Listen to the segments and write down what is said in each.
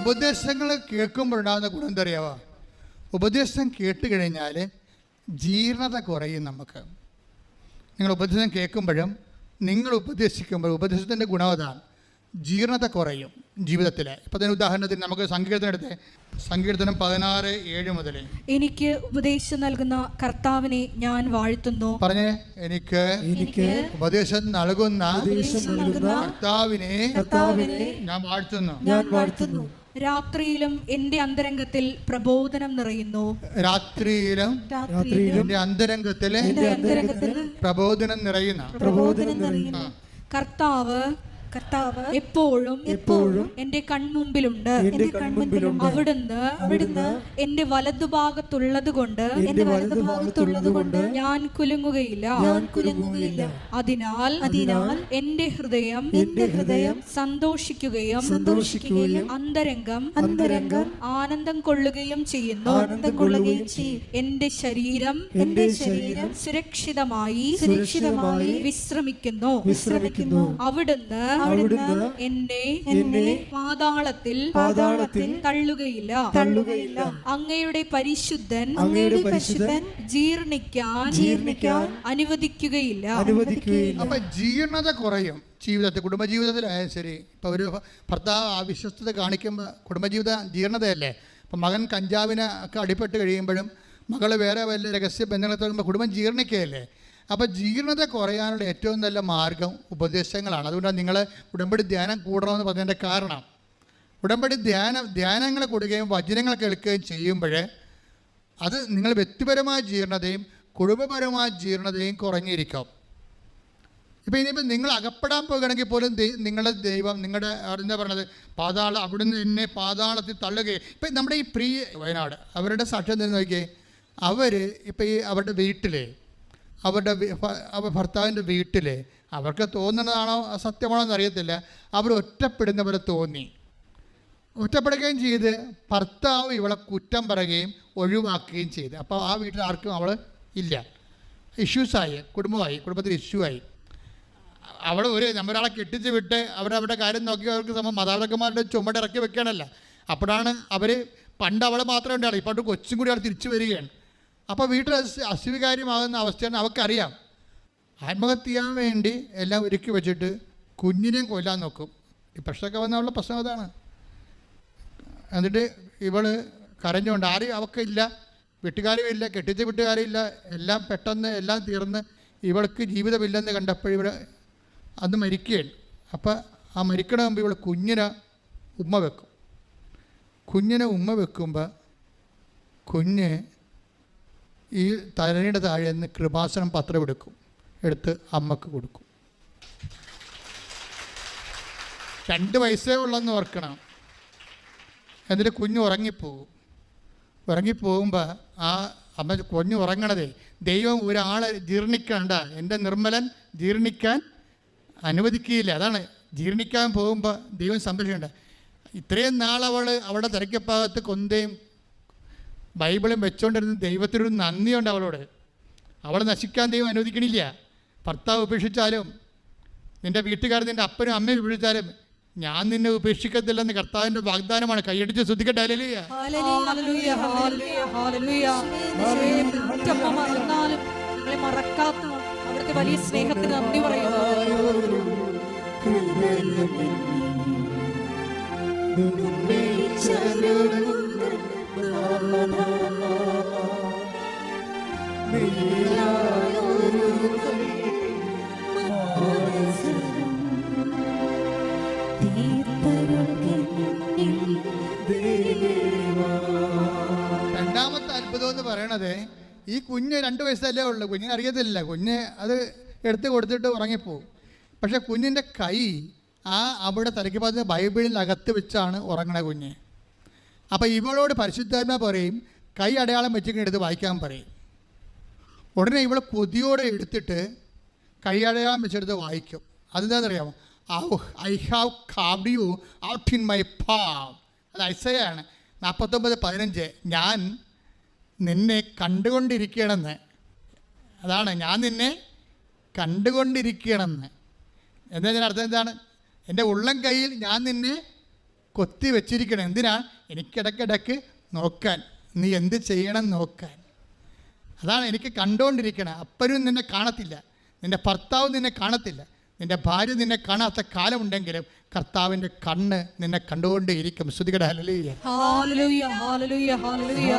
ഉപദേശങ്ങൾ കേൾക്കുമ്പോഴുണ്ടാകുന്ന ഗുണം എന്താ അറിയാവോ? ഉപദേശം കേട്ട് കഴിഞ്ഞാൽ ജീർണത കുറയും നമുക്ക്. നിങ്ങൾ ഉപദേശം കേൾക്കുമ്പോഴും നിങ്ങൾ ഉപദേശിക്കുമ്പോൾ ഉപദേശത്തിന്റെ ഗുണം അതാണ്. ജീർണത കുറയും ജീവിതത്തിൽ ഇപ്പം തന്നെ ഉദാഹരണത്തിന് നമുക്ക് സങ്കീർത്തനം എടുത്തേ. സങ്കീർത്തനം പതിനാറ് ഏഴ് മുതൽ. എനിക്ക് ഉപദേശം നൽകുന്ന കർത്താവിനെ ഞാൻ വാഴ്ത്തുന്നു. പറഞ്ഞേ. എനിക്ക് എനിക്ക് ഉപദേശം നൽകുന്ന ഉപദേശം നൽകുന്ന കർത്താവിനെ കർത്താവിനെ ഞാൻ വാഴ്ത്തുന്നു. ഞാൻ വാഴ്ത്തുന്നു. രാത്രിയിലും എന്റെ അന്തരംഗത്തിൽ പ്രബോധനം നിറയുന്നു. രാത്രിയിലും രാത്രിയിലും അന്തരംഗത്തിലെ എന്റെ അന്തരംഗത്തിൽ പ്രബോധനം നിറയുന്ന പ്രബോധനം നിറയുന്നു. കർത്താവ് കർത്താവ് എപ്പോഴും എപ്പോഴും എന്റെ കൺമുമ്പിലുണ്ട്. എന്റെ കൺമുമ്പിലുണ്ട്. അവിടുന്ന് അവിടുന്ന് എന്റെ വലതുഭാഗത്തുള്ളത് കൊണ്ട് എന്റെ വലതുഭാഗത്തുള്ളത് കൊണ്ട് ഞാൻ കുലുങ്ങുകയില്ല. ഞാൻ കുലുങ്ങുകയില്ല. അതിനാൽ അതിനാൽ എന്റെ ഹൃദയം എന്റെ ഹൃദയം സന്തോഷിക്കുകയും സന്തോഷിക്കുകയും അന്തരംഗം അന്തരംഗം ആനന്ദം കൊള്ളുകയും ചെയ്യുന്നു. ആനന്ദം കൊള്ളുകയും ചെയ്യും. എന്റെ ശരീരം എന്റെ ശരീരം സുരക്ഷിതമായി സുരക്ഷിതമായി വിശ്രമിക്കുന്നു. വിശ്രമിക്കുന്നു. അവിടുന്ന് അവിടുന്ന് എന്നെ എന്നെ പാതാളത്തിൽ പാതാളത്തിൽ തള്ളുകയില്ല. തള്ളുകയില്ല. അങ്ങയുടെ പരിശുദ്ധൻ അങ്ങയുടെ പരിശുദ്ധൻ ജീർണിക്കാൻ ജീർണിക്കാൻ അനുവദിക്കുകയില്ല. അനുവദിക്കുകയില്ല. അപ്പൊ ജീർണത കുറയും ജീവിതത്തിൽ കുടുംബജീവിതത്തിലായാലും ശരി. ഇപ്പോൾ ഒരു ഭർത്താവ് അവിശ്വസ്തത കാണിക്കുമ്പോൾ കുടുംബജീവിത ജീർണതയല്ലേ? അപ്പം മകൻ കഞ്ചാവിന് ഒക്കെ അടിപ്പെട്ട് കഴിയുമ്പോഴും മകൾ വേറെ വല്ല രഹസ്യ ബന്ധങ്ങളെ തുടങ്ങുമ്പോൾ കുടുംബം ജീർണിക്കുകയല്ലേ? അപ്പോൾ ജീർണത കുറയാനുള്ള ഏറ്റവും നല്ല മാർഗം ഉപദേശങ്ങളാണ്. അതുകൊണ്ടാണ് നിങ്ങൾ ഉടമ്പടി ധ്യാനം കൂടണമെന്ന് പറഞ്ഞതിന്റെ കാരണം. ഉടമ്പടി ധ്യാനം ധ്യാനങ്ങൾ കൊടുക്കുകയും വചനങ്ങൾ കേൾക്കുകയും ചെയ്യുമ്പോൾ അത് നിങ്ങൾ വ്യക്തിപരമായ ജീർണതയും കുടുംബപരമായ ജീർണതയും കുറഞ്ഞിരിക്കും. ഇപ്പം ഇനിയിപ്പോൾ നിങ്ങൾ അകപ്പെടാൻ പോകുകയാണെങ്കിൽ പോലും നിങ്ങളുടെ ദൈവം നിങ്ങളുടെ എന്താ പറയണത് പാതാള അവിടുന്ന് എന്നെ പാതാളത്തിൽ തള്ളുകയും ഇപ്പം നമ്മുടെ ഈ പ്രിയ വയനാട് അവരുടെ സാക്ഷ്യം തന്നെ നോക്കിയേ അവർ ഇപ്പം ഈ അവരുടെ വീട്ടിൽ അവരുടെ ഭർത്താവിന്റെ വീട്ടിൽ അവർക്ക് തോന്നുന്നതാണോ സത്യമാണോ എന്നറിയത്തില്ല. അവർ ഒറ്റപ്പെടുന്ന പോലെ തോന്നി. ഒറ്റപ്പെടുകയും ചെയ്ത് ഭർത്താവ് ഇവളെ കുറ്റം പറയുകയും ഒഴിവാക്കുകയും ചെയ്ത്. അപ്പോൾ ആ വീട്ടിൽ ആർക്കും അവൾ ഇല്ല. ഇഷ്യൂസായി കുടുംബമായി കുടുംബത്തിൽ ഇഷ്യൂ ആയി അവൾ ഒരു നമ്മളൊരാളെ കെട്ടിച്ച് വിട്ട് അവരവരുടെ കാര്യം നോക്കി അവർക്ക് സമയം മാതാപിതാക്കന്മാരുടെ ചുമട് ഇറക്കി വെക്കുകയാണല്ല. അപ്പോഴാണ് അവർ പണ്ട് അവളെ മാത്രമേ ഉണ്ടാവുള്ളൂ ഇപ്പോൾ കൊച്ചും കൂടി അവിടെ തിരിച്ചു വരികയാണ്. അപ്പോൾ വീട്ടിൽ അസ് അസ്വീകാര്യമാകുന്ന അവസ്ഥയാണ് അവർക്കറിയാം ആത്മഹത്യ വേണ്ടി എല്ലാം ഒരുക്കി വെച്ചിട്ട് കുഞ്ഞിനെയും കൊല്ലാൻ നോക്കും. ഈ പ്രശ്നമൊക്കെ വന്നുള്ള പ്രശ്നം അതാണ്. എന്നിട്ട് ഇവൾ കരഞ്ഞുകൊണ്ട് ആരും അവക്കില്ല വീട്ടുകാരും ഇല്ല കെട്ടിച്ച വീട്ടുകാരും ഇല്ല എല്ലാം പെട്ടെന്ന് എല്ലാം തീർന്ന് ഇവൾക്ക് ജീവിതമില്ലെന്ന് കണ്ടപ്പോൾ ഇവിടെ അന്ന് മരിക്കുകയാണ്. അപ്പോൾ ആ മരിക്കണ മുമ്പ് ഇവൾ കുഞ്ഞിനെ ഉമ്മ വെക്കും. കുഞ്ഞിനെ ഉമ്മ വെക്കുമ്പോൾ കുഞ്ഞ് ഈ തലയുടെ താഴെ നിന്ന് കൃപാസനം പത്രം എടുക്കും. എടുത്ത് അമ്മയ്ക്ക് കൊടുക്കും. രണ്ട് വയസ്സേ ഉള്ളെന്ന് ഓർക്കണം. എന്നിട്ട് കുഞ്ഞ് ഉറങ്ങിപ്പോകും ഉറങ്ങിപ്പോകുമ്പോൾ ആ അമ്മ കുഞ്ഞ് ഉറങ്ങണതേ ദൈവം ഒരാളെ ജീർണിക്കണ്ട. എന്റെ നിർമ്മലൻ ജീർണിക്കാൻ അനുവദിക്കുകയില്ല. അതാണ് ജീർണിക്കാൻ പോകുമ്പോൾ ദൈവം സംരക്ഷിക്കേണ്ട. ഇത്രയും നാളവൾ അവിടെ തിരക്കപ്പാകത്ത് കൊന്തയും ബൈബിളും വെച്ചുകൊണ്ടിരുന്ന ദൈവത്തിനൊരു നന്ദിയുണ്ട് അവളോട്. അവളെ നശിക്കാൻ ദൈവം അനുവദിക്കണില്ല. ഭർത്താവ് ഉപേക്ഷിച്ചാലും നിന്റെ വീട്ടുകാർ നിന്റെ അപ്പനും അമ്മയും ഉപേക്ഷിച്ചാലും ഞാൻ നിന്നെ ഉപേക്ഷിക്കത്തില്ലെന്ന് കർത്താവിന്റെ വാഗ്ദാനമാണ്. കൈയടിച്ച് ശ്രദ്ധിക്കട്ടെ. അല്ലല്ലേ ഹല്ലേലൂയ, ഹല്ലേലൂയ, ഹല്ലേലൂയ. യേശുവേ, ഉറ്റമ്മ നിങ്ങളെ മറക്കാത്ത അവിടുത്തെ വലിയ സ്നേഹത്തിന് നന്ദി പറയുന്നു. രണ്ടാമത്തെ അത്ഭുതം എന്ന് പറയണത് ഈ കുഞ്ഞ് രണ്ട് വയസ്സല്ലേ ഉള്ളൂ. കുഞ്ഞിന് അറിയത്തില്ല. കുഞ്ഞ് അത് എടുത്ത് കൊടുത്തിട്ട് ഉറങ്ങിപ്പോവും. പക്ഷെ കുഞ്ഞിന്റെ കൈ ആ അവിടെ തലയ്ക്ക് പറഞ്ഞ ബൈബിളിനകത്ത് വെച്ചാണ് ഉറങ്ങണ കുഞ്ഞ്. അപ്പോൾ ഇവളോട് പരിശുദ്ധാത്മ പറയും കൈ അടയാളം വെച്ചിങ്ങനെ എടുത്ത് വായിക്കാൻ പറയും. ഉടനെ ഇവൾ കൊതിയോടെ എടുത്തിട്ട് കൈ അടയാളം വെച്ചെടുത്ത് വായിക്കും. അതെന്താണെന്ന് അറിയാമോ ഔ I have carved you out in my palm. അത് ഐസയാണ്. നാൽപ്പത്തൊമ്പത് പതിനഞ്ച് ഞാൻ നിന്നെ കണ്ടുകൊണ്ടിരിക്കണമെന്ന്. അതാണ് ഞാൻ നിന്നെ കണ്ടുകൊണ്ടിരിക്കണമെന്ന്. എന്താ അർത്ഥം എന്താണ്? എന്റെ ഉള്ളം കയ്യിൽ ഞാൻ നിന്നെ കൊത്തി വെച്ചിരിക്കണം. എന്തിനാ? എനിക്കിടയ്ക്കിടയ്ക്ക് നോക്കാൻ. നീ എന്ത് ചെയ്യണം നോക്കാൻ. അതാണ് എനിക്ക് കണ്ടുകൊണ്ടിരിക്കണം അപ്പരും നിന്നെ കാണത്തില്ല. നിന്റെ ഭർത്താവ് നിന്നെ കാണത്തില്ല. നിന്റെ ഭാര്യ നിന്നെ കാണാത്ത കാലമുണ്ടെങ്കിലും കർത്താവിന്റെ കണ്ണ് നിന്നെ കണ്ടുകൊണ്ടേയിരിക്കും. ശ്രുതികട. ഹല്ലേലൂയ. ഹാലലൂയ ഹാലലൂയ ഹാലലൂയ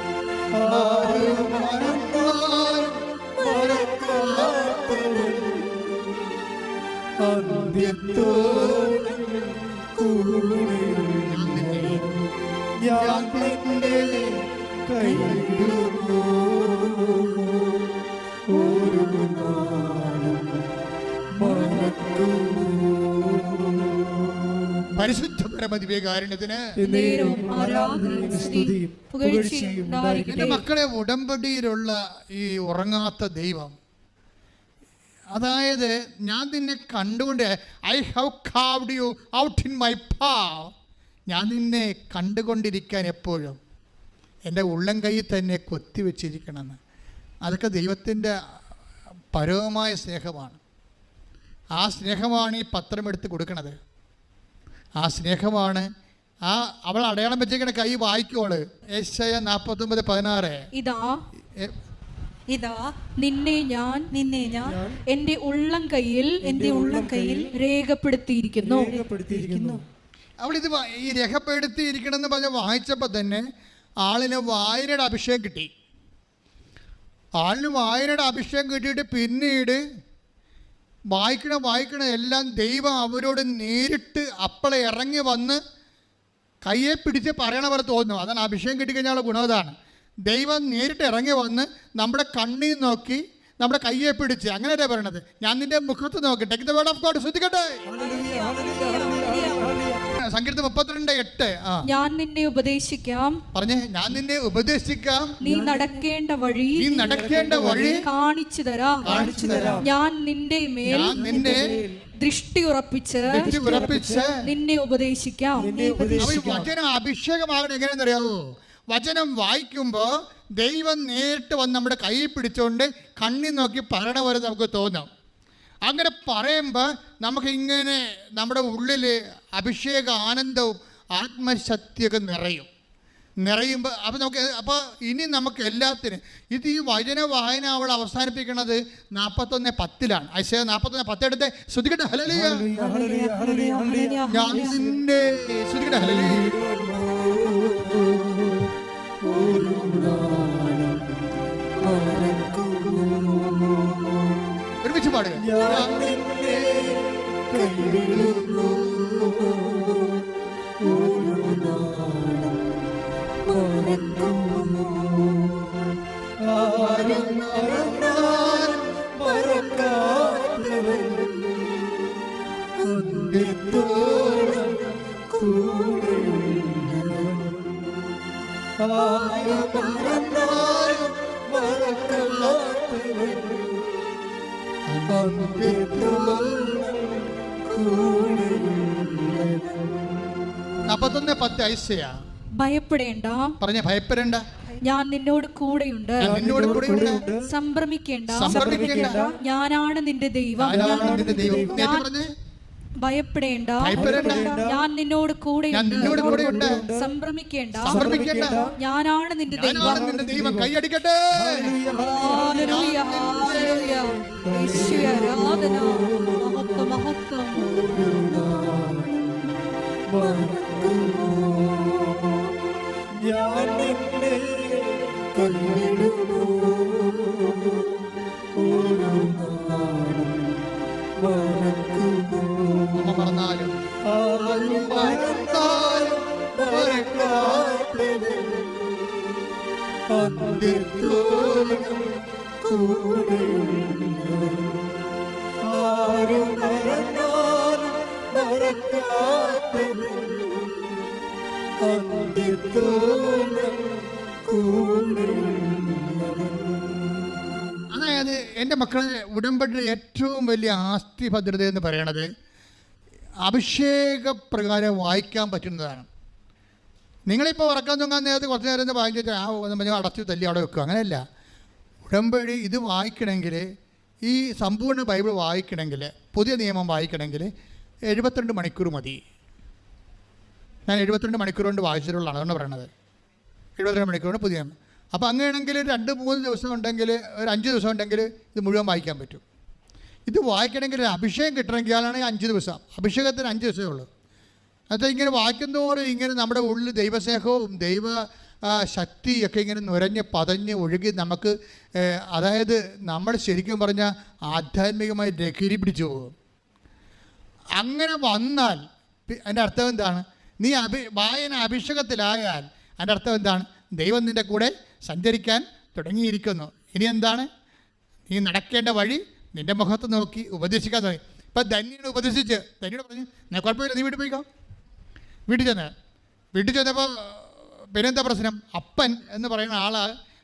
ആരും പരിശുദ്ധ എന്റെ മക്കളെ ഉടമ്പടിയിലുള്ള ഈ ഉറങ്ങാത്ത ദൈവം. അതായത് ഞാൻ നിന്നെ കണ്ടുകൊണ്ട് I have carved you out in my പാ ഞാൻ നിന്നെ കണ്ടുകൊണ്ടിരിക്കാൻ എപ്പോഴും എന്റെ ഉള്ളം കൈ തന്നെ കൊത്തിവെച്ചിരിക്കണമെന്ന് അതൊക്കെ ദൈവത്തിന്റെ പരമമായ സ്നേഹമാണ്. ആ സ്നേഹമാണ് ഈ പത്രം എടുത്ത് കൊടുക്കണത്. ആ സ്നേഹമാണ്. ആ അവൾ അടയാളം വെച്ചിരിക്കുന്ന കൈ വായിക്കോൾ. നാപ്പത്തി ഒമ്പത് പതിനാറ്. ഇതാ. ഇതാ നിന്നെ ഞാൻ നിന്നെ ഞാൻ എന്റെ ഉള്ളം കയ്യിൽ എന്റെ ഉള്ളം കയ്യിൽ രേഖപ്പെടുത്തിയിരിക്കുന്നു. രേഖപ്പെടുത്തിയിരിക്കുന്നു. അവൾ ഇത് ഈ ഈ രേഖപ്പെടുത്തിയിരിക്കണമെന്ന് പറഞ്ഞ വായിച്ചപ്പോൾ തന്നെ ആളിന് വായനയുടെ അഭിഷേകം കിട്ടി. ആളിന് വായനയുടെ അഭിഷേകം കിട്ടിയിട്ട് പിന്നീട് വായിക്കണ വായിക്കണ എല്ലാം ദൈവം അവരോട് നേരിട്ട് അപ്പളെ ഇറങ്ങി വന്ന് കയ്യെ പിടിച്ച് പറയണ പോലെ തോന്നുന്നു. അതാണ് അഭിഷേകം കിട്ടിക്കഴിഞ്ഞാലുള്ള ഗുണം അതാണ് ദൈവം നേരിട്ട് ഇറങ്ങി വന്ന് നമ്മുടെ കണ്ണിൽ നോക്കി നമ്മുടെ കയ്യെ പിടിച്ച് അങ്ങനെയല്ലേ പറയണത്? ഞാൻ നിന്റെ മുഖത്ത് നോക്കി. Take the word of God ശ്രദ്ധിക്കട്ടെ സങ്കീർത്തം മുപ്പത്തിരണ്ട് എട്ട് ഞാൻ നിന്നെ ഉപദേശിക്കാം. പറഞ്ഞേ ഞാൻ നിന്നെ ഉപദേശിക്കാം. നീ നടക്കേണ്ട വഴി നീ നടക്കേണ്ട വഴി കാണിച്ചു തരാം. കാണിച്ചു തരാം. ഞാൻ നിന്റെ മേൽ ഞാൻ നിന്നെ ദൃഷ്ടി ഉറപ്പിച്ച് ദൃഷ്ടി ഉറപ്പിച്ച് നിന്നെ ഉപദേശിക്കാം. വചനം അഭിഷേകമാകണം എങ്ങനെയെന്നറിയാവോ വചനം വായിക്കുമ്പോൾ ദൈവം നേരിട്ട് വന്ന് നമ്മുടെ കൈ പിടിച്ചുകൊണ്ട് കണ്ണി നോക്കി പറയണ പോലെ നമുക്ക് തോന്നാം. അങ്ങനെ പറയുമ്പോൾ നമുക്കിങ്ങനെ നമ്മുടെ ഉള്ളിൽ അഭിഷേക ആനന്ദവും ആത്മശക്തിയൊക്കെ നിറയും. നിറയുമ്പോൾ അപ്പോൾ നമുക്ക് അപ്പോൾ ഇനി നമുക്ക് എല്ലാത്തിനും ഇത് ഈ വചന വായന അവൾ അവസാനിപ്പിക്കുന്നത് നാൽപ്പത്തൊന്ന് പത്തിലാണ്. ഐശ്വര്യ നാൽപ്പത്തൊന്ന് പത്തെടുത്ത് ശ്രുതിക്കട്ടെ ഹലലിയ ഞാൻ ശ്രുതിക്കട്ടെ ഹലലിയ ഒരുമിച്ച് പാടുക. മറക്കുന്നു ആരും മറന്നാൽ മറക്കാത്തവൻ നാൽപ്പത്തൊന്ന് പത്ത് ഐസയ. ഭയപ്പെടേണ്ട. പറഞ്ഞ ഭയപ്പെടേണ്ട. ഞാൻ നിന്നോട് കൂടെയുണ്ട്. നിന്നോട് കൂടെയുണ്ട്. സംഭ്രമിക്കേണ്ട. സംഭ്രമിക്കേണ്ട. ഞാനാണ് നിന്റെ ദൈവം. ഞാനാണ് നിന്റെ ദൈവം. ഭയപ്പെടേണ്ട. ഞാൻ നിന്നോട് കൂടെ കൂടെയുണ്ട് നിന്നോട് കൂടെയുണ്ട് സംഭ്രമിക്കേണ്ട. സംഭ്രമിക്കേണ്ട. ഞാനാണ് നിന്റെ ദൈവം. ദൈവം. കൈയടിക്കട്ടെ. ഹല്ലേലൂയ, ഹല്ലേലൂയ. യേശുവേ, ആരാധന. മഹത്വം മഹത്വം. ഞാൻ നിന്നെ കൈവിടുന്നു ആരും അതായത് എന്റെ മക്കളെ ഉടമ്പടിയുടെ ഏറ്റവും വലിയ ആസ്തി ഭദ്രത എന്ന് പറയണത് അഭിഷേകപ്രകാരം വായിക്കാൻ പറ്റുന്നതാണ്. നിങ്ങളിപ്പോൾ ഉറക്കാൻ തൂങ്ങാൻ നേരത്തെ കുറച്ച് നേരം ഒന്ന് വായിച്ചിട്ട് ആ പറഞ്ഞ് അടച്ച് തല്ലി അവിടെ വെക്കുക അങ്ങനെയല്ല. ഉടമ്പടി ഇത് വായിക്കണമെങ്കിൽ ഈ സമ്പൂർണ ബൈബിൾ വായിക്കണമെങ്കിൽ പുതിയ നിയമം വായിക്കണമെങ്കിൽ എഴുപത്തിരണ്ട് മണിക്കൂർ മതി. ഞാൻ എഴുപത്തിരണ്ട് മണിക്കൂർ കൊണ്ട് വായിച്ചിട്ടുള്ളതാണ് അതുകൊണ്ട് പറയണത്. എഴുപത്തിരണ്ട് മണിക്കൂർ കൊണ്ട് പുതിയ അപ്പോൾ അങ്ങനെയാണെങ്കിൽ രണ്ട് മൂന്ന് ദിവസം ഉണ്ടെങ്കിൽ ഒരു അഞ്ച് ദിവസം ഉണ്ടെങ്കിൽ ഇത് മുഴുവൻ വായിക്കാൻ പറ്റും. ഇത് വായിക്കണമെങ്കിൽ ഒരു അഭിഷേകം കിട്ടണമെങ്കിൽ ആണെങ്കിൽ അഞ്ച് ദിവസം. അഭിഷേകത്തിന് അഞ്ച് ദിവസമേ ഉള്ളൂ. അത് ഇങ്ങനെ വായിക്കുന്നതോടെ ഇങ്ങനെ നമ്മുടെ ഉള്ളിൽ ദൈവസ്നേഹവും ദൈവ ശക്തിയൊക്കെ ഇങ്ങനെ നുരഞ്ഞ് പതഞ്ഞ് ഒഴുകി നമുക്ക് അതായത് നമ്മൾ ശരിക്കും പറഞ്ഞാൽ ആധ്യാത്മികമായി ലഹരി പിടിച്ചു പോകും. അങ്ങനെ വന്നാൽ അതിന്റെ അർത്ഥം എന്താണ്? നീ അഭി വായന അഭിഷേകത്തിലായാൽ അതിന്റെ അർത്ഥം എന്താണ്? ദൈവം നിന്റെ കൂടെ സഞ്ചരിക്കാൻ തുടങ്ങിയിരിക്കുന്നു. ഇനി എന്താണ്? നീ നടക്കേണ്ട വഴി നിന്റെ മുഖത്ത് നോക്കി ഉപദേശിക്കാൻ തുടങ്ങി. ഇപ്പം ധന്യനെ ഉപദേശിച്ച് ധന്യോട് പറഞ്ഞു ഞാൻ കുഴപ്പമില്ല നീ വീട്ടിൽ പോയിക്കോ വീട്ടിൽ ചെന്ന് വീട്ടിൽ ചെന്നപ്പോൾ പിന്നെന്താ പ്രശ്നം? അപ്പൻ എന്ന് പറയുന്ന ആൾ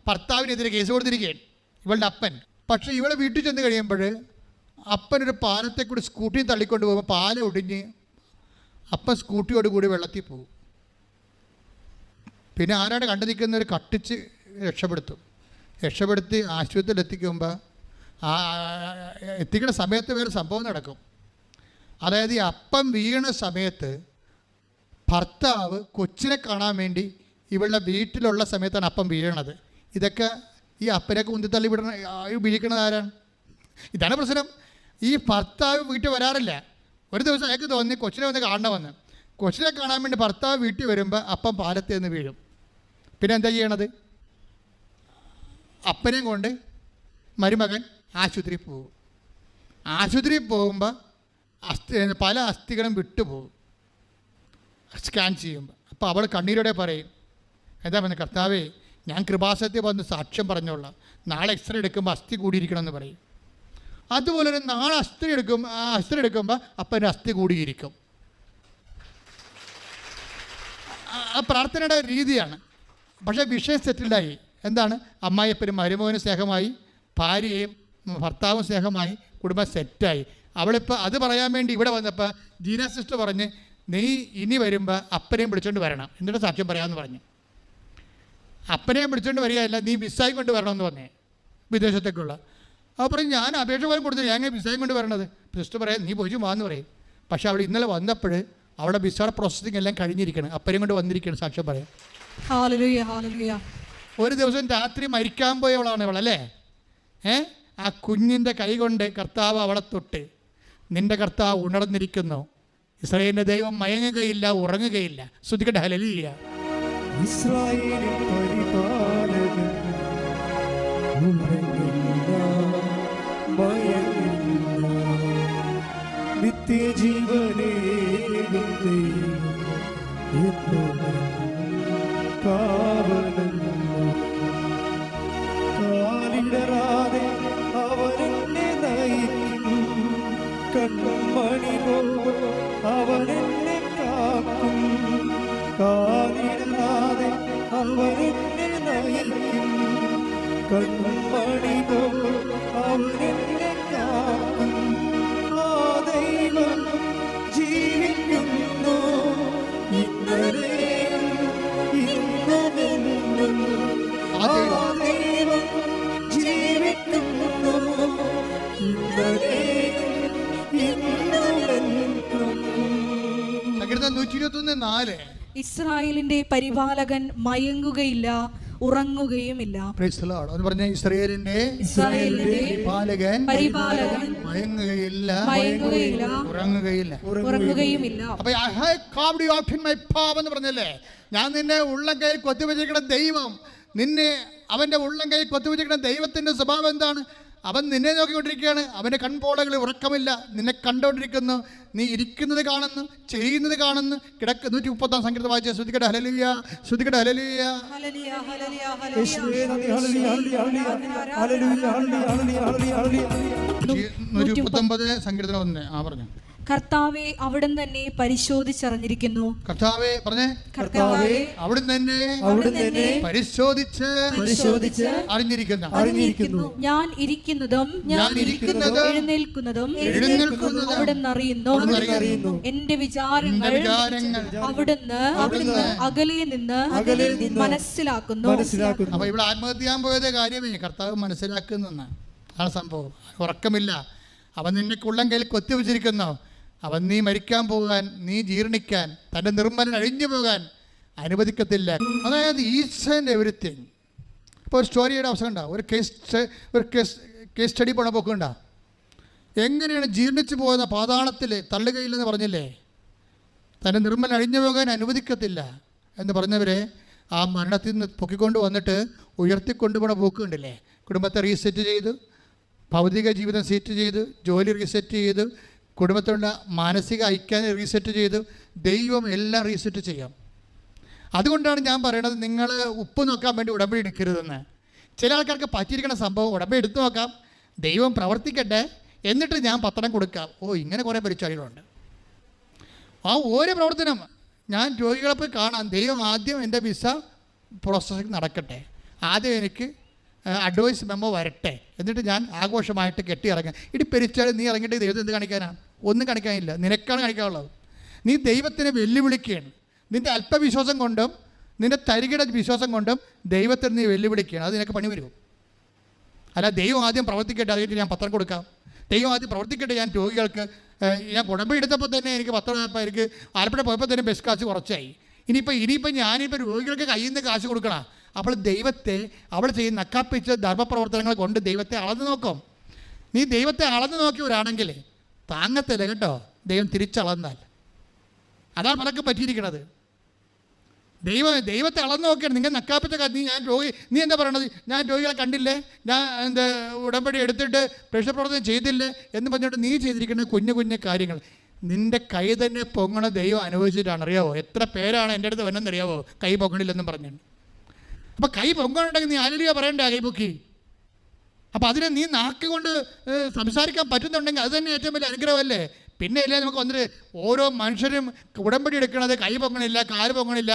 ഭർത്താവിനെതിരെ കേസ് കൊടുത്തിരിക്കുകയാണ്. ഇവളുടെ അപ്പൻ. പക്ഷേ ഇവളെ വീട്ടിൽ ചെന്ന് കഴിയുമ്പോൾ അപ്പനൊരു പാലത്തെ കൂടി സ്കൂട്ടിയിൽ തള്ളിക്കൊണ്ട് പോകുമ്പോൾ പാലം ഒടിഞ്ഞ് അപ്പൻ സ്കൂട്ടിയോട് കൂടി വെള്ളത്തിൽ പോകും. പിന്നെ ആരാണ് കണ്ടു നിൽക്കുന്നവർ കട്ടിച്ച് രക്ഷപ്പെടുത്തും. രക്ഷപ്പെടുത്തി ആശുപത്രിയിൽ എത്തിക്കുമ്പോൾ എത്തിക്കുന്ന സമയത്ത് വേറെ സംഭവം നടക്കും. അതായത് ഈ അപ്പം വീണ സമയത്ത് ഭർത്താവ് കൊച്ചിനെ കാണാൻ വേണ്ടി ഇവളുടെ വീട്ടിലുള്ള സമയത്താണ് അപ്പം വീഴണത് ഇതൊക്കെ ഈ അപ്പനൊക്കെ ഉന്തിത്തള്ളി വിടണ വീഴിക്കണത് ആരാണ്? ഇതാണ് പ്രശ്നം. ഈ ഭർത്താവ് വീട്ടിൽ വരാറില്ല. ഒരു ദിവസം അയാൾക്ക് തോന്നി കൊച്ചിനെ വന്ന് കാണണമെന്ന് കൊച്ചിനെ കാണാൻ വേണ്ടി ഭർത്താവ് വീട്ടിൽ വരുമ്പോൾ അപ്പം പാലത്തിൽ നിന്ന് വീഴും. പിന്നെ എന്താ ചെയ്യണത്? അപ്പനെയും കൊണ്ട് മരുമകൻ ആശുപത്രിയിൽ പോകും. ആശുപത്രിയിൽ പോകുമ്പോൾ അസ്ഥി പല അസ്ഥികളും വിട്ടുപോകും. സ്കാൻ ചെയ്യുമ്പോൾ അപ്പോൾ അവൾ കണ്ണീരോടെ പറയും എന്താ പറയുന്നത് കർത്താവേ ഞാൻ കൃപാസത്തിൽ വന്ന് സാക്ഷ്യം പറഞ്ഞോളാം നാളെ എക്സ്റേ എടുക്കുമ്പോൾ അസ്ഥി കൂടിയിരിക്കണമെന്ന് പറയും. അതുപോലെ തന്നെ നാളെ അസ്ഥി എടുക്കും അസ്ഥി എടുക്കുമ്പോൾ അപ്പന്റെ അസ്ഥി കൂടിയിരിക്കും. ആ പ്രാർത്ഥനയുടെ രീതിയാണ്. പക്ഷേ വിഷയം സെറ്റിൽഡായി എന്താണ്? അമ്മായിയപ്പനും മരുമോനും സ്നേഹമായി ഭാര്യയും ഭർത്താവും സ്നേഹമായി കുടുംബം സെറ്റായി. അവളിപ്പോൾ അത് പറയാൻ വേണ്ടി ഇവിടെ വന്നപ്പോൾ ജീന സിസ്റ്റർ പറഞ്ഞ് നീ ഇനി വരുമ്പോൾ അപ്പനെയും വിളിച്ചോണ്ട് വരണം. എന്നിട്ട് സാക്ഷ്യം പറയാമെന്ന് പറഞ്ഞു. അപ്പനെയും വിളിച്ചോണ്ട് വരികയല്ല നീ വിസായി കൊണ്ട് വരണമെന്ന് പറഞ്ഞേ വിദേശത്തേക്കുള്ള. അപ്പോൾ പറഞ്ഞു ഞാൻ അപേക്ഷ പോലും കൊടുത്തില്ല. ഞാൻ വിസായും കൊണ്ട് വരണത്? സിസ്റ്റർ പറയാം നീ പോയി വാന്ന് പറയും. പക്ഷേ അവിടെ ഇന്നലെ വന്നപ്പോൾ അവിടെ വിസയുടെ പ്രോസസ്സിങ് എല്ലാം കഴിഞ്ഞിരിക്കണം. അപ്പനെയും കൊണ്ട് വന്നിരിക്കണം സാക്ഷ്യം പറയാം. ഒരു ദിവസം രാത്രി മരിക്കാൻ പോയവളാണ് ഇവളല്ലേ ഏ? ആ കുഞ്ഞിന്റെ കൈ കൊണ്ട് കർത്താവ് അവളെ തൊട്ട് നിന്റെ കർത്താവ് ഉണർന്നിരിക്കുന്നു. ഇസ്രായേലിന്റെ ദൈവം മയങ്ങുകയില്ല ഉറങ്ങുകയില്ല. ശ്രദ്ധിക്കട്ടെ ഹലലിയ ഇസ്രായേലിൻ അവനെന്നെ നയിക്കും. കൺമണി പോൽ അവനെന്നെ ഇസ്രായേലിന്റെ പരിപാലകൻ മയങ്ങുകയില്ല ഉറങ്ങുകയുമില്ല. അത് പറഞ്ഞ ഇസ്രയേലിന്റെ ഇസ്രായേലിന്റെ പാലകൻ പരിപാലകൻ മയങ്ങുകയില്ല മയങ്ങുകയില്ല ഉറങ്ങുകയില്ല. ഉറങ്ങുകയുമില്ല. അപ്പൊ you out in my palm എന്ന് പറഞ്ഞല്ലേ? ഞാൻ നിന്നെ ഉള്ളം കയ്യിൽ കൊത്തിവെച്ചിരിക്കുന്ന ദൈവം നിന്നെ അവന്റെ ഉള്ളം കയ്യിൽ കൊത്തിവെച്ചിരിക്കുന്ന ദൈവത്തിന്റെ സ്വഭാവം എന്താണ്? അവൻ നിന്നെ നോക്കിക്കൊണ്ടിരിക്കുകയാണ്. അവന്റെ കൺപോളകൾ ഉറക്കമില്ല. നിന്നെ കണ്ടുകൊണ്ടിരിക്കുന്നു. നീ ഇരിക്കുന്നത് കാണുന്നു ചെയ്യുന്നത് കാണുന്നു. കിടക്ക്. നൂറ്റി മുപ്പത്താം സംഗീതം വായിച്ച ശ്രുതിക്കട്ടെ ഹലലിയ ശ്രുതിക്കട്ടെ ഹലലിയ നൂറ്റി മുപ്പത്തൊമ്പത് സംഗീതത്തിന് ഒന്ന് ആ പറഞ്ഞു. കർത്താവെ അവിടുന്ന് തന്നെ പരിശോധിച്ചറിഞ്ഞിരിക്കുന്നു. കർത്താവെ പറഞ്ഞേ. കർത്താവെ അവിടുന്ന് തന്നെ അവിടുന്ന് തന്നെ പരിശോധിച്ച് പരിശോധിച്ച് അറിഞ്ഞിരിക്കുന്ന. അറിഞ്ഞിരിക്കുന്നു. ഞാൻ ഇരിക്കുന്നതും ഞാൻ ഇരിക്കുന്നത് എഴുന്നേൽക്കുന്നതും എഴുന്നേൽക്കുന്നതും അവിടുന്ന് അറിയുന്നു അറിയുന്നു. എന്റെ വിചാരങ്ങൾ അവിടുന്ന് അവിടുന്ന് അകലെ നിന്ന് അകലെ നിന്ന് മനസ്സിലാക്കുന്നു. മനസ്സിലാക്കുന്നു. അപ്പൊ ഇവിടെ ആത്മഹത്യ ചെയ്യാൻ പോയത് കാര്യമേ കർത്താവ് മനസ്സിലാക്കുന്നെന്ന്. ആ സംഭവം. ഉറക്കമില്ല. അവൻ നിന്നെ കുള്ളം കയ്യിൽ കൊത്തിവെച്ചിരിക്കുന്നു. അവൻ നീ മരിക്കാൻ പോകാൻ നീ ജീർണിക്കാൻ തന്റെ നിർമ്മലൻ അഴിഞ്ഞു പോകാൻ അനുവദിക്കത്തില്ല. അതായത് ഈശ്വരന്റെ എവറിത്തിങ് ഇപ്പോൾ ഒരു സ്റ്റോറിയുടെ അവസരം ഉണ്ടാവും ഒരു കേസ് ഒരു കേസ് കേസ് സ്റ്റഡി പോണ പോക്കുണ്ടോ എങ്ങനെയാണ് ജീർണിച്ചു പോകുന്ന പാതാളത്തിൽ തള്ളുകയില്ലെന്ന് പറഞ്ഞില്ലേ? തന്റെ നിർമ്മലൻ അഴിഞ്ഞു പോകാൻ അനുവദിക്കത്തില്ല എന്ന് പറഞ്ഞവരെ ആ മരണത്തിൽ നിന്ന് പൊക്കിക്കൊണ്ട് വന്നിട്ട് ഉയർത്തിക്കൊണ്ടുപോണ പോക്ക് കണ്ടില്ലേ? കുടുംബത്തെ റീസെറ്റ് ചെയ്ത് ഭൗതിക ജീവിതം സീറ്റ് ചെയ്ത് ജോലി റീസെറ്റ് ചെയ്ത് കുടുംബത്തിലുള്ള മാനസിക ഐക്യം റീസെറ്റ് ചെയ്ത് ദൈവം എല്ലാം റീസെറ്റ് ചെയ്യാം. അതുകൊണ്ടാണ് ഞാൻ പറയണത് നിങ്ങൾ ഉപ്പ് നോക്കാൻ വേണ്ടി ഉടമ്പടി എടുക്കരുതെന്ന്. ചില ആൾക്കാർക്ക് പറ്റിയിരിക്കുന്ന സംഭവം ഉടമ്പടി എടുത്തു നോക്കാം. ദൈവം പ്രവർത്തിക്കട്ടെ. എന്നിട്ട് ഞാൻ പത്രം കൊടുക്കാം. ഓ ഇങ്ങനെ കുറേ പരിചയങ്ങളുണ്ട് ആ ഓരോ പ്രവർത്തനം ഞാൻ രോഗികളെ പോയി കാണാം. ദൈവം ആദ്യം എന്റെ വിസ പ്രോസസ്സിങ് നടക്കട്ടെ. ആദ്യം എനിക്ക് അഡ്വൈസ് മെമ്മോ വരട്ടെ. എന്നിട്ട് ഞാൻ ആഘോഷമായിട്ട് കെട്ടി ഇറങ്ങാം ഇടി പെരിച്ചാൽ നീ ഇറങ്ങിയിട്ട് ദൈവത്തെ എന്ത് കാണിക്കാനാണ് ഒന്നും കാണിക്കാനില്ല. നിനക്കാണ് കാണിക്കാനുള്ളത്. നീ ദൈവത്തിനെ വെല്ലുവിളിക്കുകയാണ്. നിന്റെ അല്പവിശ്വാസം കൊണ്ടും നിന്റെ തരികിട വിശ്വാസം കൊണ്ടും ദൈവത്തിന് നീ വെല്ലുവിളിക്കുകയാണ്. അത് നിനക്ക് പണി വരും അല്ല ദൈവം ആദ്യം പ്രവർത്തിക്കട്ടെ. അത് കഴിഞ്ഞിട്ട് ഞാൻ പത്രം കൊടുക്കാം. ദൈവം ആദ്യം പ്രവർത്തിക്കട്ടെ. ഞാൻ രോഗികൾക്ക് ഞാൻ കുടമ്പ എടുത്തപ്പോൾ തന്നെ എനിക്ക് പത്രം എനിക്ക് ആലപ്പുഴ പോയപ്പോൾ തന്നെ ബസ് കാശ് കുറച്ചായി. ഇനിയിപ്പോൾ ഇനിയിപ്പോൾ ഞാനിപ്പോൾ രോഗികൾക്ക് കയ്യിൽ നിന്ന് കാശ് കൊടുക്കണം. അപ്പോൾ ദൈവത്തെ അവൾ ചെയ്യുന്ന നക്കാപ്പിച്ച ധർമ്മപ്രവർത്തനങ്ങൾ കൊണ്ട് ദൈവത്തെ അളന്നു നോക്കും. നീ ദൈവത്തെ അളന്നു നോക്കിയവരാണെങ്കിൽ താങ്ങത്തില്ല കേട്ടോ. ദൈവം തിരിച്ചളന്നാൽ. അതാണ് പലർക്കും പറ്റിയിരിക്കണത്. ദൈവം ദൈവത്തെ അളന്ന് നോക്കിയാണ്. നിങ്ങൾ നക്കാപ്പിച്ച കാ- നീ ഞാൻ രോഗി നീ എന്താ പറയണത്? ഞാൻ രോഗികളെ കണ്ടില്ലേ? ഞാൻ എന്താ ഉടമ്പടി എടുത്തിട്ട് പ്രഷർ പ്രവർത്തനം ചെയ്തില്ലേ എന്ന് പറഞ്ഞിട്ട് നീ ചെയ്തിരിക്കുന്ന കുഞ്ഞു കുഞ്ഞു കാര്യങ്ങൾ. നിന്റെ കൈ തന്നെ പൊങ്ങണ ദൈവം അനുഭവിച്ചിട്ടാണ്. അറിയാവോ? എത്ര പേരാണ് എന്റെ അടുത്ത് വന്നെന്നറിയാവോ? കൈ പൊങ്ങണില്ലെന്നും പറഞ്ഞിട്ട്. അപ്പം കൈ പൊങ്ങണുണ്ടെങ്കിൽ നീ ആലിയ പറയണ്ടേ കൈ പൊക്കി? അപ്പോൾ അതിനെ നീ നാക്ക് കൊണ്ട് സംസാരിക്കാൻ പറ്റുന്നുണ്ടെങ്കിൽ അത് തന്നെ ഏറ്റവും വലിയ അനുഗ്രഹമല്ലേ? പിന്നെ ഇല്ലേ നമുക്ക് വന്നിട്ട് ഓരോ മനുഷ്യരും ഉടമ്പടി എടുക്കണത് കൈ പൊങ്ങണില്ല കാൽ പൊങ്ങണില്ല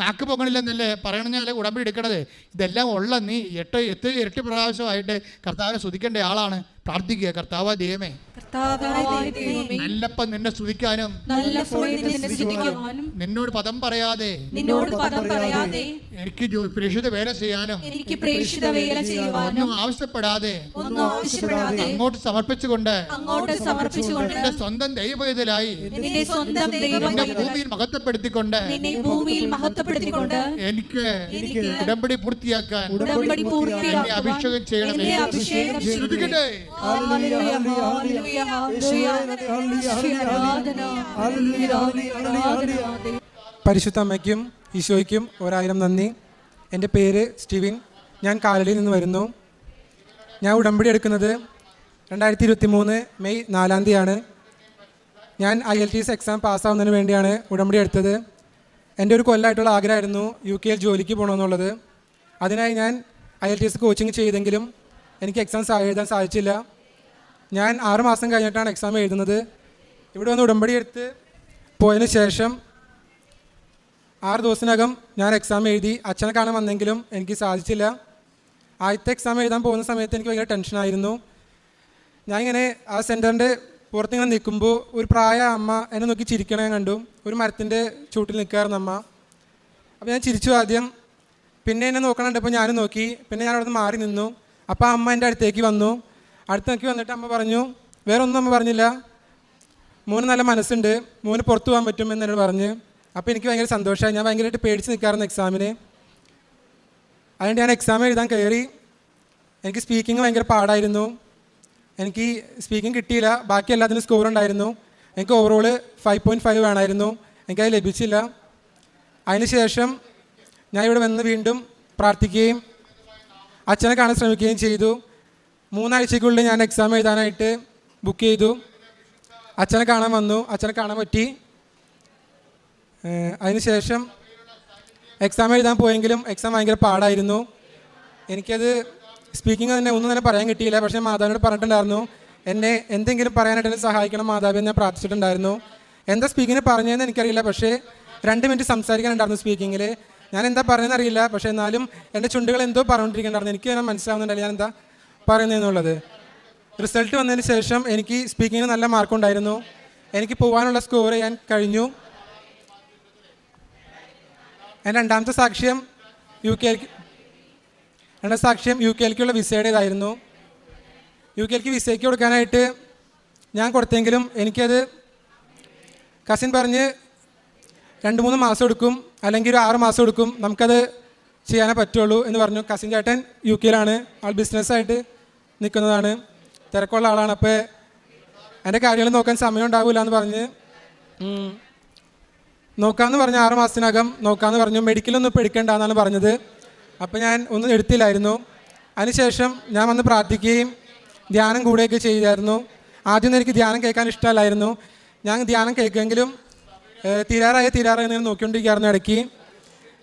നാക്ക് പൊങ്ങണില്ല എന്നല്ലേ പറയണമെന്നല്ലേ ഉടമ്പടി എടുക്കണത്. ഇതെല്ലാം ഉള്ള നീ എട്ട് എട്ട് ഇരട്ടി പ്രാവശ്യമായിട്ട് കർത്താവിനെ സ്തുതിക്കേണ്ട ആളാണ്. പ്രാർത്ഥിക്കുക കർത്താവ് ദൈവമേ. നല്ലപ്പം നിന്നെ സ്തുതിക്കാനും നിന്നോട് പദം പറയാതെ നിന്നോട് പദം പറയാതെ എനിക്ക് പ്രേക്ഷിത വേല ചെയ്യാനും എനിക്ക് പ്രേക്ഷിത ചെയ്യുവാനും ഒന്നും ആവശ്യപ്പെടാതെ ഒന്നും അങ്ങോട്ട് സമർപ്പിച്ചുകൊണ്ട് അങ്ങോട്ട് സമർപ്പിച്ചുകൊണ്ട് എന്റെ സ്വന്തം സ്വന്തം എന്റെ ഭൂമിയിൽ മഹത്വപ്പെടുത്തിക്കൊണ്ട് നിന്നെ ഭൂമിയിൽ മഹത്വപ്പെടുത്തിക്കൊണ്ട് എനിക്ക് എനിക്ക് ഉടമ്പടി പൂർത്തിയാക്കാൻ എന്നെ അഭിഷേകം ചെയ്യണമേ എന്നെ പരിശുദ്ധ അമ്മയ്ക്കും ഈശോയ്ക്കും ഒരായിരം നന്ദി. എന്റെ പേര് സ്റ്റീവിൻ. ഞാൻ കാലടിയിൽ നിന്ന് വരുന്നു. ഞാൻ ഉടമ്പടി എടുക്കുന്നത് രണ്ടായിരത്തി ഇരുപത്തി മൂന്ന് മെയ് നാലാം തീയതിയാണ്. ഞാൻ I L T S exam പാസ്സാവുന്നതിന് വേണ്ടിയാണ് ഉടമ്പടി എടുത്തത്. എന്റെ ഒരു കൊല്ലമായിട്ടുള്ള ആഗ്രഹമായിരുന്നു യു കെയിൽ ജോലിക്ക് പോകണമെന്നുള്ളത്. അതിനായി ഞാൻ I L T S coaching ചെയ്തെങ്കിലും എനിക്ക് എക്സാം എഴുതാൻ സാധിച്ചില്ല. ഞാൻ ആറുമാസം കഴിഞ്ഞിട്ടാണ് എക്സാം എഴുതുന്നത്. ഇവിടെ വന്ന് ഉടമ്പടി എടുത്ത് പോയതിന് ശേഷം ആറ് ദിവസത്തിനകം ഞാൻ എക്സാം എഴുതി. അച്ഛനെ കാണാൻ വന്നെങ്കിലും എനിക്ക് സാധിച്ചില്ല. ആദ്യത്തെ എക്സാം എഴുതാൻ പോകുന്ന സമയത്ത് എനിക്ക് ഭയങ്കര ടെൻഷനായിരുന്നു ഞാൻ ഇങ്ങനെ ആ സെന്ററിന്റെ പുറത്തിങ്ങനെ നിൽക്കുമ്പോൾ ഒരു പ്രായ അമ്മ എന്നെ നോക്കി ചിരിക്കണേ കണ്ടു. ഒരു മരത്തിന്റെ ചൂട്ടിൽ നിൽക്കുകയായിരുന്നു അമ്മ. അപ്പോൾ ഞാൻ ചിരിച്ചു ആദ്യം. പിന്നെ എന്നെ നോക്കണം കണ്ടപ്പോൾ ഞാനും നോക്കി. പിന്നെ ഞാൻ അവിടെ നിന്ന് മാറി നിന്നു. അപ്പോൾ അമ്മ എന്റെ അടുത്തേക്ക് വന്നു. അടുത്തേക്ക് വന്നിട്ട് അമ്മ പറഞ്ഞു വേറെ ഒന്നും അമ്മ പറഞ്ഞില്ല. മോന് നല്ല മനസ്സുണ്ട്. മോന് പുറത്തു പോകാൻ പറ്റും എന്നോട് പറഞ്ഞ്. അപ്പോൾ എനിക്ക് ഭയങ്കര സന്തോഷമായി. ഞാൻ ഭയങ്കരമായിട്ട് പേടിച്ച് നിൽക്കാറുണ്ട് എക്സാമിന് അതുകൊണ്ട് ഞാൻ എക്സാം എഴുതാൻ കയറി. എനിക്ക് സ്പീക്കിംഗ് ഭയങ്കര പാടായിരുന്നു. എനിക്ക് സ്പീക്കിംഗ് കിട്ടിയില്ല. ബാക്കി എല്ലാത്തിനും സ്കോർ ഉണ്ടായിരുന്നു. എനിക്ക് ഓവറോൾ ഫൈവ് പോയിന്റ് ഫൈവ് വേണമായിരുന്നു. എനിക്കത് ലഭിച്ചില്ല. അതിനുശേഷം ഞാൻ ഇവിടെ വന്ന് വീണ്ടും പ്രാർത്ഥിക്കുകയും അച്ഛനെ കാണാൻ ശ്രമിക്കുകയും ചെയ്തു. മൂന്നാഴ്ചക്കുള്ളിൽ ഞാൻ എക്സാം എഴുതാനായിട്ട് ബുക്ക് ചെയ്തു. അച്ഛനെ കാണാൻ വന്നു. അച്ഛനെ കാണാൻ പറ്റി. അതിനുശേഷം എക്സാം എഴുതാൻ പോയെങ്കിലും എക്സാം ഭയങ്കര പാടായിരുന്നു. എനിക്കത് സ്പീക്കിംഗ് തന്നെ ഒന്നും തന്നെ പറയാൻ കിട്ടിയില്ല. പക്ഷേ മാതാവിനോട് പറഞ്ഞിട്ടുണ്ടായിരുന്നു എന്നെ എന്തെങ്കിലും പറയാനായിട്ട് എന്നെ സഹായിക്കണം മാതാവ് എന്നെ പ്രാർത്ഥിച്ചിട്ടുണ്ടായിരുന്നു. എന്താ സ്പീക്കിങ്ങിന് പറഞ്ഞതെന്ന് എനിക്കറിയില്ല. പക്ഷേ രണ്ട് മിനിറ്റ് സംസാരിക്കാനുണ്ടായിരുന്നു സ്പീക്കിങ്ങിൽ ഞാൻ എന്താ പറയുന്നത് അറിയില്ല പക്ഷേ എന്നാലും എന്റെ ചുണ്ടുകൾ എന്തോ പറഞ്ഞുകൊണ്ടിരിക്കുന്നുണ്ടായിരുന്നു എനിക്ക് തന്നെ മനസ്സിലാവുന്നുണ്ടല്ലോ ഞാൻ എന്താ പറയുന്നതെന്നുള്ളത്. റിസൾട്ട് വന്നതിന് ശേഷം എനിക്ക് സ്പീക്കിങ്ങിന് നല്ല മാർക്കുണ്ടായിരുന്നു. എനിക്ക് പോകാനുള്ള സ്കോർ ചെയ്യാൻ കഴിഞ്ഞു. എന്റെ രണ്ടാമത്തെ സാക്ഷ്യം യു കെ രണ്ടാം സാക്ഷ്യം യു കെ എൽക്കുള്ള വിസയുടേതായിരുന്നു. യു കെ എൽക്ക് വിസയ്ക്ക് കൊടുക്കാനായിട്ട് ഞാൻ കൊടുത്തെങ്കിലും എനിക്കത് കസിൻ പറഞ്ഞ് രണ്ട് മൂന്ന് മാസം എടുക്കും അല്ലെങ്കിൽ ഒരു ആറ് മാസം എടുക്കും നമുക്കത് ചെയ്യാനേ പറ്റുള്ളൂ എന്ന് പറഞ്ഞു. കസിൻ ചേട്ടൻ യു കെയിലാണ് ആൾ ബിസിനസ്സായിട്ട് നിൽക്കുന്നതാണ്. തിരക്കുള്ള ആളാണ് അപ്പോൾ എന്റെ കാര്യങ്ങൾ നോക്കാൻ സമയം ഉണ്ടാവില്ല എന്ന് പറഞ്ഞ് നോക്കാമെന്ന് പറഞ്ഞു ആറ് മാസത്തിനകം നോക്കാമെന്ന് പറഞ്ഞു മെഡിക്കലൊന്നും ഇപ്പോൾ എടുക്കേണ്ട എന്നാണ് പറഞ്ഞത്. അപ്പോൾ ഞാൻ ഒന്നും എടുത്തില്ലായിരുന്നു. അതിനുശേഷം ഞാൻ വന്ന് പ്രാർത്ഥിക്കുകയും ധ്യാനം കൂടുകയൊക്കെ ചെയ്തായിരുന്നു. ആദ്യമൊന്നും എനിക്ക് ധ്യാനം കേൾക്കാൻ ഇഷ്ടമല്ലായിരുന്നു. ഞാൻ ധ്യാനം കേൾക്കുമെങ്കിലും തീരാറായ തീരാറായി ഞാൻ നോക്കിക്കൊണ്ടിരിക്കുകയായിരുന്നു ഇടയ്ക്ക്.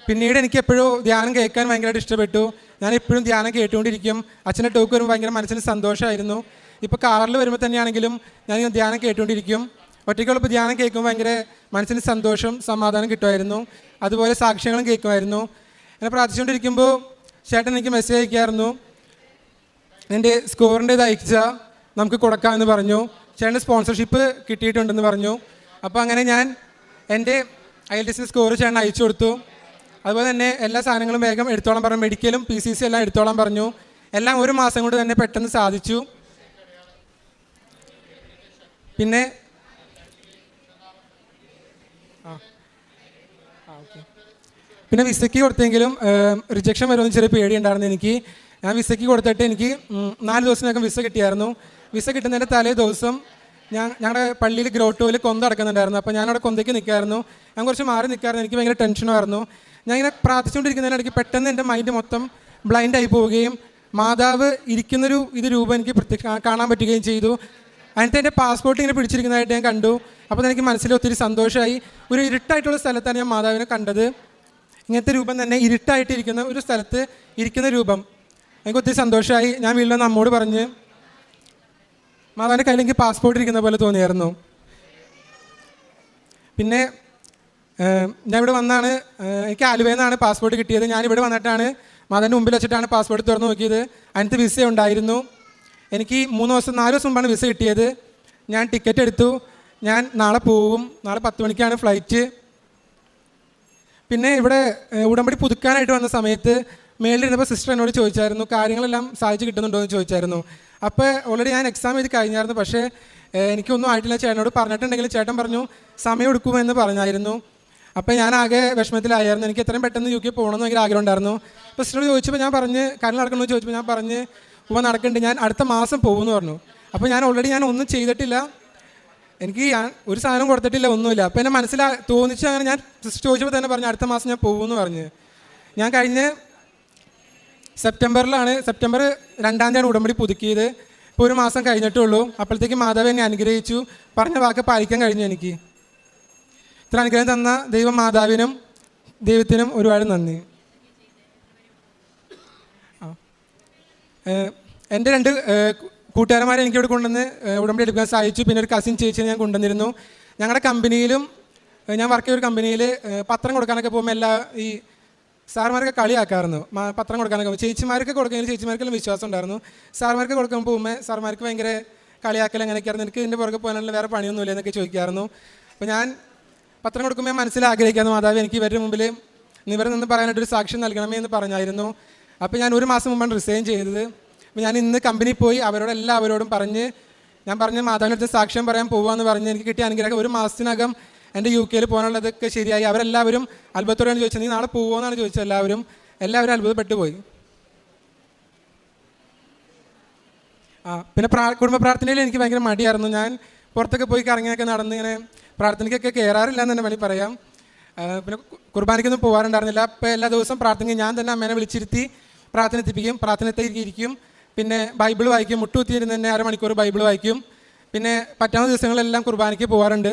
പിന്നീട് എനിക്ക് എപ്പോഴും ധ്യാനം കേൾക്കാൻ ഭയങ്കരമായിട്ട് ഇഷ്ടപ്പെട്ടു. ഞാൻ എപ്പോഴും ധ്യാനം കേട്ടുകൊണ്ടിരിക്കും. അച്ഛന്റെ ടോക്ക് വരുമ്പോൾ ഭയങ്കര മനസ്സിന് സന്തോഷമായിരുന്നു. ഇപ്പോൾ കാറിൽ വരുമ്പോൾ തന്നെയാണെങ്കിലും ഞാൻ ധ്യാനം കേട്ടുകൊണ്ടിരിക്കും. ഒറ്റയ്ക്കുള്ളപ്പോൾ ധ്യാനം കേൾക്കുമ്പോൾ ഭയങ്കര മനസ്സിന് സന്തോഷം സമാധാനം കിട്ടുമായിരുന്നു. അതുപോലെ സാക്ഷ്യങ്ങളും കേൾക്കുമായിരുന്നു. എന്നെ പ്രാർത്ഥിച്ചുകൊണ്ടിരിക്കുമ്പോൾ ചേട്ടൻ എനിക്ക് മെസ്സേജ് അയക്കായിരുന്നു. എന്റെ സ്കോറിന്റെ ഇത് അയച്ച നമുക്ക് കൊടുക്കാമെന്ന് പറഞ്ഞു. ചേട്ടന്റെ സ്പോൺസർഷിപ്പ് കിട്ടിയിട്ടുണ്ടെന്ന് പറഞ്ഞു. അപ്പോൾ അങ്ങനെ ഞാൻ എന്റെ ഐ ടി സി സ്കോർ ചേട്ടൻ അയച്ചു കൊടുത്തു. അതുപോലെ തന്നെ എല്ലാ സാധനങ്ങളും വേഗം എടുത്തോളാൻ പറഞ്ഞു. മെഡിക്കലും പി സി സി എല്ലാം എടുത്തോളം പറഞ്ഞു. എല്ലാം ഒരു മാസം കൊണ്ട് തന്നെ പെട്ടെന്ന് സാധിച്ചു. പിന്നെ പിന്നെ വിസയ്ക്ക് കൊടുത്തെങ്കിലും റിജക്ഷൻ വരുമെന്ന് ചെറിയ പേടി ഉണ്ടായിരുന്നു എനിക്ക്. ഞാൻ വിസയ്ക്ക് കൊടുത്തിട്ട് എനിക്ക് നാല് ദിവസത്തിനകം വിസ കിട്ടിയായിരുന്നു. വിസ കിട്ടുന്നതിന്റെ തലേ ദിവസം ഞാൻ ഞങ്ങളുടെ പള്ളിയിൽ ഗ്രോട്ടോയിൽ കൊന്ത അടക്കുന്നുണ്ടായിരുന്നു അപ്പോൾ ഞാനവിടെ കൊന്തയ്ക്ക് നിൽക്കായിരുന്നു ഞാൻ കുറച്ച് മാറി നിൽക്കായിരുന്നു എനിക്ക് ഭയങ്കര ടെൻഷനായിരുന്നു ഞാൻ ഇങ്ങനെ പ്രാർത്ഥിച്ചുകൊണ്ടിരിക്കുന്നതിനിടയ്ക്ക് പെട്ടെന്ന് എന്റെ മൈൻഡ് മൊത്തം ബ്ലൈൻഡ് ആയി പോവുകയും മാതാവ് ഇരിക്കുന്നൊരു ഇത് രൂപം എനിക്ക് പ്രത്യക്ഷ കാണാൻ പറ്റുകയും ചെയ്തു. അതിനകത്ത് എന്റെ പാസ്പോർട്ട് ഇങ്ങനെ പിടിച്ചിരിക്കുന്നതായിട്ട് ഞാൻ കണ്ടു. അപ്പോൾ എനിക്ക് മനസ്സിൽ ഒത്തിരി സന്തോഷമായി ഒരു ഇരുട്ടായിട്ടുള്ള സ്ഥലത്താണ് ഞാൻ മാതാവിനെ കണ്ടത്. ഇങ്ങനത്തെ രൂപം തന്നെ ഇരുട്ടായിട്ടിരിക്കുന്ന ഒരു സ്ഥലത്ത് ഇരിക്കുന്ന രൂപം. എനിക്ക് ഒത്തിരി സന്തോഷമായി ഞാൻ വീട്ടിൽ നിന്ന് അമ്മോട് പറഞ്ഞ് മാതാവിന്റെ കയ്യിൽ എനിക്ക് പാസ്പോർട്ട് ഇരിക്കുന്ന പോലെ തോന്നിയായിരുന്നു. പിന്നെ ഞാൻ ഇവിടെ വന്നാണ് എനിക്ക് ആലുവയിൽ നിന്നാണ് പാസ്പോർട്ട് കിട്ടിയത്. ഞാൻ ഇവിടെ വന്നിട്ടാണ് മാതാവിന്റെ മുമ്പിൽ വെച്ചിട്ടാണ് പാസ്പോർട്ട് തുറന്ന് നോക്കിയത്. അതിനകത്ത് വിസ ഉണ്ടായിരുന്നു. എനിക്ക് മൂന്ന് ദിവസം നാല് ദിവസം മുമ്പാണ് വിസ കിട്ടിയത്. ഞാൻ ടിക്കറ്റ് എടുത്തു. ഞാൻ നാളെ പോവും. നാളെ പത്ത് മണിക്കാണ് ഫ്ലൈറ്റ് പിന്നെ ഇവിടെ ഉടമ്പടി പുതുക്കാനായിട്ട് വന്ന സമയത്ത് മേളിലിരുന്നപ്പോൾ സിസ്റ്റർ എന്നോട് ചോദിച്ചായിരുന്നു കാര്യങ്ങളെല്ലാം സാധിച്ചു കിട്ടുന്നുണ്ടോ എന്ന് ചോദിച്ചായിരുന്നു. അപ്പോൾ ഓൾറെഡി ഞാൻ എക്സാം എഴുതി കഴിഞ്ഞായിരുന്നു പക്ഷേ എനിക്കൊന്നും ആയിട്ടില്ല. ചേട്ടനോട് പറഞ്ഞിട്ടുണ്ടെങ്കിൽ ചേട്ടൻ പറഞ്ഞു സമയം എടുക്കുമെന്ന് പറഞ്ഞായിരുന്നു. അപ്പോൾ ഞാൻ ആകെ വിഷമത്തിലായിരുന്നു. എനിക്ക് എത്രയും പെട്ടെന്ന് യു കെ പോകണമെന്ന് ഭയങ്കര ആഗ്രഹം ഉണ്ടായിരുന്നു. അപ്പോൾ സിസ്റ്ററോട് ചോദിച്ചപ്പോൾ ഞാൻ പറഞ്ഞ് കാര്യം നടക്കണമെന്ന് ചോദിച്ചപ്പോൾ ഞാൻ പറഞ്ഞ് ഉവ നടക്കുന്നുണ്ട് ഞാൻ അടുത്ത മാസം പോകുമെന്ന് പറഞ്ഞു. അപ്പോൾ ഞാൻ ഓൾറെഡി ഞാൻ ഒന്നും ചെയ്തിട്ടില്ല. എനിക്ക് ഒരു സാധനം കൊടുത്തിട്ടില്ല ഒന്നുമില്ല. അപ്പോൾ എന്നെ മനസ്സിലാ തോന്നിച്ച് അങ്ങനെ ഞാൻ സിസ്റ്റർ ചോദിച്ചപ്പോൾ തന്നെ പറഞ്ഞു അടുത്ത മാസം ഞാൻ പോകുമെന്ന് പറഞ്ഞ്. ഞാൻ കഴിഞ്ഞ് സെപ്റ്റംബറിലാണ് സെപ്റ്റംബർ രണ്ടാം തീയതിയാണ് ഉടമ്പടി പുതുക്കിയത്. ഇപ്പോൾ ഒരു മാസം കഴിഞ്ഞിട്ടേ ഉള്ളൂ അപ്പോഴത്തേക്ക് മാതാവ് എന്നെ അനുഗ്രഹിച്ചു. പറഞ്ഞ വാക്ക് പാലിക്കാൻ കഴിഞ്ഞു എനിക്ക്. ഇത്ര അനുഗ്രഹം തന്ന ദൈവം മാതാവിനും ദൈവത്തിനും ഒരുപാട് നന്ദി. എന്റെ രണ്ട് കൂട്ടുകാരന്മാരെ എനിക്കിവിടെ കൊണ്ടുവന്ന് ഉടമ്പടി എടുക്കാൻ സഹായിച്ചു. പിന്നെ ഒരു കസിൻ ചേച്ചിയെ ഞാൻ കൊണ്ടുവന്നിരുന്നു. ഞങ്ങളുടെ കമ്പനിയിലും ഞാൻ വർക്ക് ചെയ്ത ഒരു കമ്പനിയിൽ പത്രം കൊടുക്കാനൊക്കെ പോകുമ്പോൾ എല്ലാ ഈ സാർമാരൊക്കെ കളിയാക്കായിരുന്നു പത്രം കൊടുക്കാനൊക്കെ. ചേച്ചിമാർക്ക് കൊടുക്കുന്നതിന് ചേച്ചിമാർക്കെല്ലാം വിശ്വാസം ഉണ്ടായിരുന്നു. സാർമാർക്ക് കൊടുക്കാൻ പോകുമ്പോൾ സാർമാർക്ക് ഭയങ്കര കളിയാക്കൽ അങ്ങനെയൊക്കെയായിരുന്നു. എനിക്ക് ഇതിന്റെ പുറകെ പോകാനുള്ള വേറെ പണിയൊന്നുമില്ല എന്നൊക്കെ ചോദിക്കായിരുന്നു അപ്പോൾ ഞാൻ പത്രം കൊടുക്കുമ്പോൾ മനസ്സിൽ ആഗ്രഹിക്കായിരുന്നു മാതാവ് എനിക്ക് ഇവരുടെ മുമ്പിൽ ഇവരെ നിന്ന് പറയാനായിട്ടൊരു സാക്ഷ്യം നൽകണമേ എന്ന് പറഞ്ഞായിരുന്നു. അപ്പോൾ ഞാൻ ഒരു മാസം മുമ്പാണ് റിസൈൻ ചെയ്തത്. അപ്പോൾ ഞാൻ ഇന്ന് കമ്പനിയിൽ പോയി അവരോട് എല്ലാവരോടും പറഞ്ഞ് ഞാൻ പറഞ്ഞ മാതാവിന്റെ അടുത്ത് സാക്ഷ്യം പറയാൻ പോവാന്ന് പറഞ്ഞ് എനിക്ക് കിട്ടിയ അനുഗ്രഹം ഒരു മാസത്തിനകം എന്റെ യു കെയിൽ പോകാനുള്ളതൊക്കെ ശരിയായി. അവരെല്ലാവരും അത്ഭുതത്തോടെയാണ് ചോദിച്ചത് നീ നാളെ പോവുമെന്നാണ് ചോദിച്ചത് എല്ലാവരും? എല്ലാവരും അത്ഭുതപ്പെട്ടു പോയി ആ പിന്നെ പ്രാ കുടുംബ പ്രാർത്ഥനയിൽ എനിക്ക് ഭയങ്കര മടിയായിരുന്നു. ഞാൻ പുറത്തൊക്കെ പോയി കറങ്ങിയൊക്കെ നടന്ന് ഇങ്ങനെ പ്രാർത്ഥനയ്ക്കൊക്കെ കയറാറില്ല എന്ന് തന്നെ വേണമെങ്കിൽ പറയാം. പിന്നെ കുർബാനയ്ക്കൊന്നും പോകാറുണ്ടായിരുന്നില്ല. അപ്പോൾ എല്ലാ ദിവസവും പ്രാർത്ഥന ഞാൻ തന്നെ അമ്മേനെ വിളിച്ചിരുത്തി പ്രാർത്ഥന എത്തിപ്പിക്കും പ്രാർത്ഥന എത്തിയിരിക്കും പിന്നെ ബൈബിൾ വായിക്കും മുട്ടുകുത്തിയിരുന്ന് തന്നെ അരമണിക്കൂർ ബൈബിൾ വായിക്കും. പിന്നെ പറ്റാവുന്ന ദിവസങ്ങളിലെല്ലാം കുർബാനയ്ക്ക് പോകാറുണ്ട്.